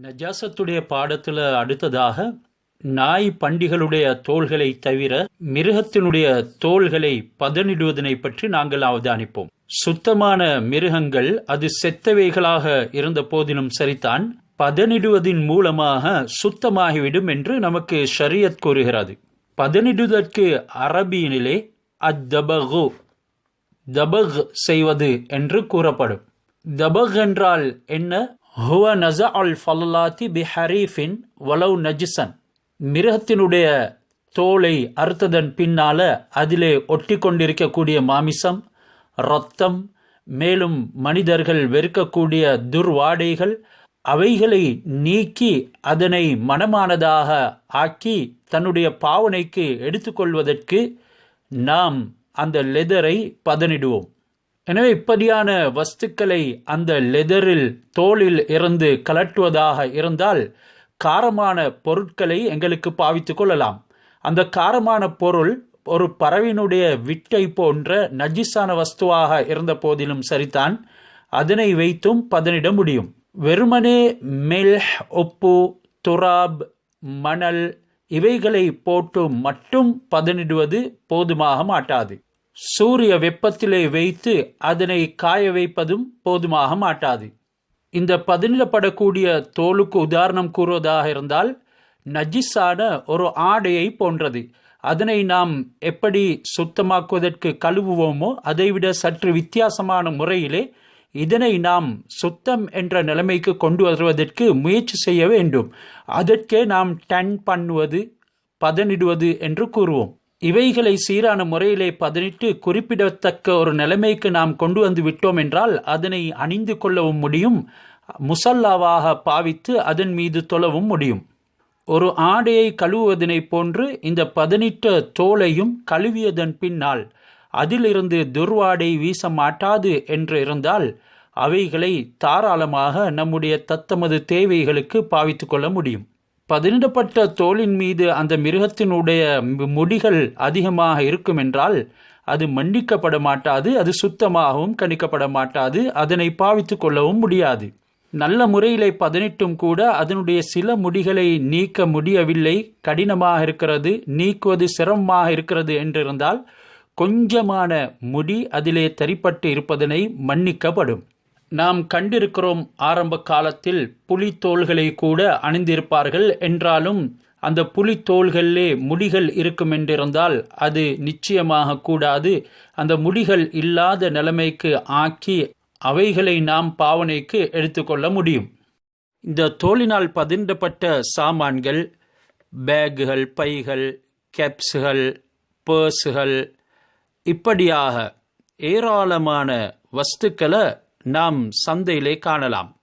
நஜாசத்துடைய பாடத்தில் அடுத்ததாக நாய் பண்டிகளுடைய தோள்களை தவிர மிருகத்தினுடைய தோள்களை பதனிடுவதனை பற்றி நாங்கள் அவதானிப்போம். சுத்தமான மிருகங்கள் அது செத்தவைகளாக இருந்த போதிலும் சரிதான் பதனிடுவதின் மூலமாக சுத்தமாகிவிடும் என்று நமக்கு ஷரியத் கூறுகிறது. பதனிடுவதற்கு அரபியினிலே அத்தபகு தபக் செய்வது என்று கூறப்படும். தபக் என்றால் என்ன? ஹுவ நச அல் ஃபல்லாத்தி பி ஹரீஃபின் வலவ் நஜிசன் மிருகத்தினுடைய தோலை அறுத்ததன் பின்னால அதிலே ஒட்டி கொண்டிருக்கக்கூடிய மாமிசம் இரத்தம் மேலும் மனிதர்கள் வெறுக்கக்கூடிய துர்வாடைகள் அவைகளை நீக்கி அதனை மனமானதாக ஆக்கி தன்னுடைய பாவனைக்கு எடுத்துக்கொள்வதற்கு நாம் அந்த லெதரை பதனிடுவோம். எனவே இப்படியான வஸ்துக்களை அந்த லெதரில் தோளில் இருந்து கலட்டுவதாக இருந்தால் காரமான பொருட்களை எங்களுக்கு பாவித்துக் கொள்ளலாம். அந்த காரமான பொருள் ஒரு பறவையினுடைய விட்டை போன்ற நஜிஸான வஸ்துவாக இருந்த போதிலும் சரிதான். அதனை வைத்தும் பதனிட முடியும். வெறுமனே மெல் உப்பு துராப் மணல் இவைகளை போட்டு மட்டும் பதனிடுவது போதுமாக மாட்டாது. சூரிய வெப்பத்திலே வைத்து அதனை காய வைப்பதும் போதுமாக மாட்டாது. இந்த பதனிடப்படக்கூடிய தோலுக்கு உதாரணம் கூறுவதாக இருந்தால் நஜிஸான ஒரு ஆடையை போன்றது. அதனை நாம் எப்படி சுத்தமாக்குவதற்கு கழுவுவோமோ அதைவிட சற்று வித்தியாசமான முறையிலே இதனை நாம் சுத்தம் என்ற நிலைமைக்கு கொண்டு வருவதற்கு முயற்சி செய்ய வேண்டும். அதற்கே நாம் டன் பண்ணுவது பதனிடுவது என்று கூறுவோம். இவைகளை சீரான முறையிலே பதனிட்டு குறிப்பிடத்தக்க ஒரு நிலைமைக்கு நாம் கொண்டு வந்து விட்டோம் என்றால் அதனை அணிந்து கொள்ளவும் முடியும் முசல்லாவாக பாவித்து அதன் மீது தொழவும் முடியும். ஒரு ஆடையை கழுவுவதனை போன்று இந்த பதினிட்ட தோலையும் கழுவியதன் பின்னால் அதிலிருந்து துர்வாடை வீச மாட்டாது என்று இருந்தால் அவைகளை தாராளமாக நம்முடைய தத்தமது தேவைகளுக்கு பாவித்து கொள்ள முடியும். பதினிடப்பட்ட தோலின் மீது அந்த மிருகத்தினுடைய முடிகள் அதிகமாக இருக்கும் என்றால் அது மன்னிக்கப்பட மாட்டாது அது சுத்தமாகவும் கணிக்கப்பட மாட்டாது அதனை பாவித்து கொள்ளவும் முடியாது. நல்ல முறையிலே பதனிட்டும் கூட அதனுடைய சில முடிகளை நீக்க முடியவில்லை கடினமாக இருக்கிறது நீக்குவது சிரமமாக இருக்கிறது என்றிருந்தால் கொஞ்சமான முடி அதிலே தரிப்பட்டு இருப்பதனை மன்னிக்கப்படும். நாம் கண்டிருக்கிறோம் ஆரம்ப காலத்தில் புலித்தோள்களை கூட அணிந்திருப்பார்கள். என்றாலும் அந்த புலித்தோள்களிலே முடிகள் இருக்கும் என்றிருந்தால் அது நிச்சயமாக கூடாது. அந்த முடிகள் இல்லாத நிலைமைக்கு ஆக்கி அவைகளை நாம் பாவனைக்கு எடுத்துக்கொள்ள முடியும். இந்த தோலினால் பதிண்டப்பட்ட சாமான்கள் பேக்குகள் பைகள் கேப்ஸுகள் பர்ஸுகள் இப்படியாக ஏராளமான வஸ்துக்களை நாம் சந்தையிலே காணலாம்.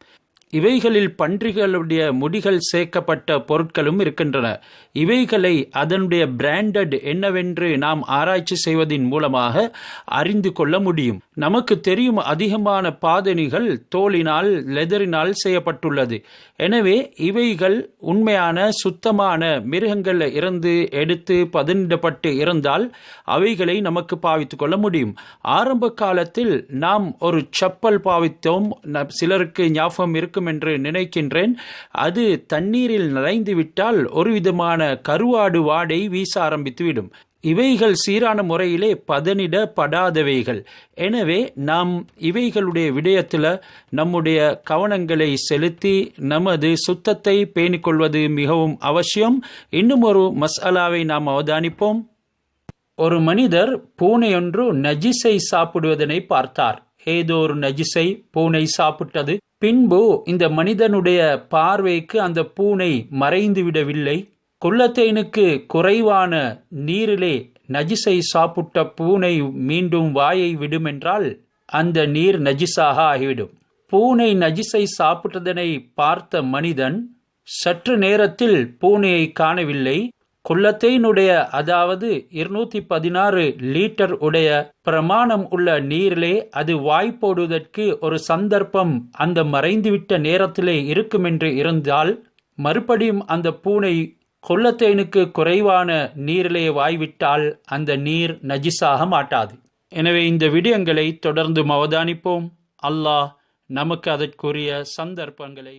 இவைகளில் பன்றிகளுடைய முடிகள் சேர்க்கப்பட்ட பொருட்களும் இருக்கின்றன. இவைகளை அதனுடைய பிராண்டட் என்னவென்று நாம் ஆராய்ச்சி செய்வதன் மூலமாக அறிந்து கொள்ள முடியும். நமக்கு தெரியும் அதிகமான பாதணிகள் தோலினால் லெதரினால் செய்யப்பட்டுள்ளது. எனவே இவைகள் உண்மையான சுத்தமான மிருகங்களில் இருந்து எடுத்து பதனிடப்பட்டு இருந்தால் அவைகளை நமக்கு பாவித்து கொள்ள முடியும். ஆரம்ப காலத்தில் நாம் ஒரு செப்பல் பாவித்தோம். சிலருக்கு ஞாபகம் இருக்கும் என்று நினைக்கின்றேன். அது தண்ணீரில் நிறைந்துவிட்டால் விட்டால் கருவாடு வாடை வீச ஆரம்பித்துவிடும். இவைகள் சீரான முறையிலே பதனிடப்படாதவைகள். எனவே நாம் இவைகளுடைய விடயத்தில் நம்முடைய கவனங்களை செலுத்தி நமது சுத்தத்தை பேணிக்கொள்வது மிகவும் அவசியம். இன்னும் ஒரு மசாலாவை நாம் அவதானிப்போம். ஒரு மனிதர் பூனையொன்று நஜிசை சாப்பிடுவதனை பார்த்தார். ஏதோ ஒரு நஜிசை பூனை சாப்பிட்டது. பின்பு இந்த மனிதனுடைய பார்வைக்கு அந்த பூனை மறைந்து விடவில்லை. குள்ளத்தேனுக்கு குறைவான நீரிலே நஜிசை சாப்பிட்ட பூனை மீண்டும் வாயை விடுமென்றால் அந்த நீர் நஜிசாக ஆகிவிடும். பூனை நஜிசை சாப்பிட்டதனை பார்த்த மனிதன் சற்று நேரத்தில் பூனையை காணவில்லை. குள்ளத்தைனுடைய அதாவது இருநூத்தி பதினாறு லீட்டர் உடைய பிரமாணம் உள்ள நீரிலே அது வாய்ப்போடுவதற்கு ஒரு சந்தர்ப்பம் அந்த மறைந்துவிட்ட நேரத்திலே இருக்குமென்று இருந்தால் மறுபடியும் அந்த பூனை கொள்ளத்தேனுக்கு குறைவான நீரிலே வாய்விட்டால் அந்த நீர் நஜிஸாக மாட்டாது. எனவே இந்த விடயங்களை தொடர்ந்து அவதானிப்போம். அல்லாஹ் நமக்கு அதற்குரிய சந்தர்ப்பங்களை